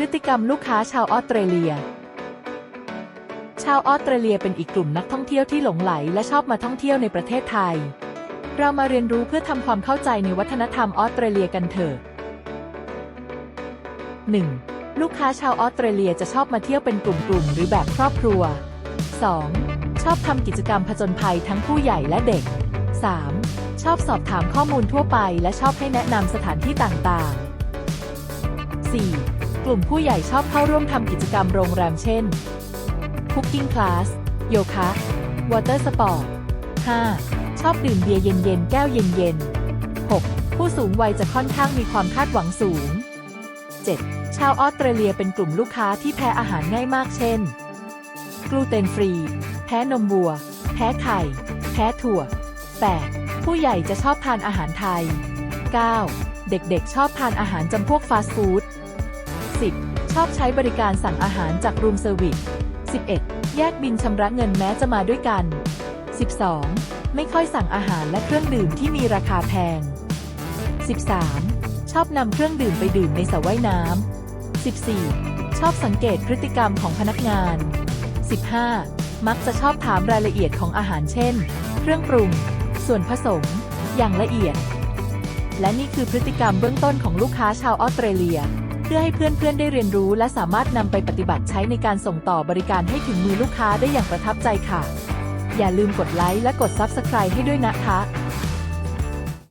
พฤติกรรมลูกค้าชาวออสเตรเลีย ชาวออสเตรเลียเป็นอีกกลุ่มนักท่องเที่ยวที่หลงไหลและชอบมาท่องเที่ยวในประเทศไทย เรามาเรียนรู้เพื่อทำความเข้าใจในวัฒนธรรมออสเตรเลียกันเถอะ 1. ลูกค้าชาวออสเตรเลียจะชอบมาเที่ยวเป็นกลุ่มๆหรือแบบครอบครัว 2. ชอบทำกิจกรรมผจญภัยทั้งผู้ใหญ่และเด็ก 3. ชอบสอบถามข้อมูลทั่วไป และชอบให้แนะนำสถานที่ต่างๆ 4. กลุ่มผู้ใหญ่ชอบเข้าร่วมทำกิจกรรมโรงแรมเช่น Cooking Class โยคะ Water Sport 5. ชอบดื่มเบียร์เย็นๆ แก้วเย็นๆ 6. ผู้สูงวัยจะค่อนข้างมีความคาดหวังสูง 7. ชาวออสเตรเลียเป็นกลุ่มลูกค้าที่แพ้อาหารง่ายมากเช่น กลูเตนฟรี แพ้นมวัว แพ้ไข่ แพ้ถั่ว 8. ผู้ใหญ่จะชอบทานอาหารไทย 9. เด็กๆ ชอบทานอาหารจำพวกฟาสต์ฟู้ด 10. ชอบใช้บริการสั่งอาหารจากรูมเซอร์วิส 11. แยกบินชำระเงินแม้จะมาด้วยกัน 12. ไม่ค่อยสั่งอาหารและเครื่องดื่มที่มีราคาแพง 13. ชอบนำเครื่องดื่มไปดื่มในสระว่ายน้ำ 14. ชอบสังเกตพฤติกรรมของพนักงาน 15. มักจะชอบถามรายละเอียดของอาหารเช่น เครื่องปรุง ส่วนผสม อย่างละเอียด และนี่คือพฤติกรรมเบื้องต้นของลูกค้าชาวออสเตรเลีย เพื่อให้เพื่อนๆได้เรียนรู้ และสามารถนำไปปฏิบัติใช้ในการส่งต่อบริการให้ถึงมือลูกค้าได้อย่างประทับใจค่ะ อย่าลืมกดไลค์และกด Subscribe ให้ด้วยนะคะ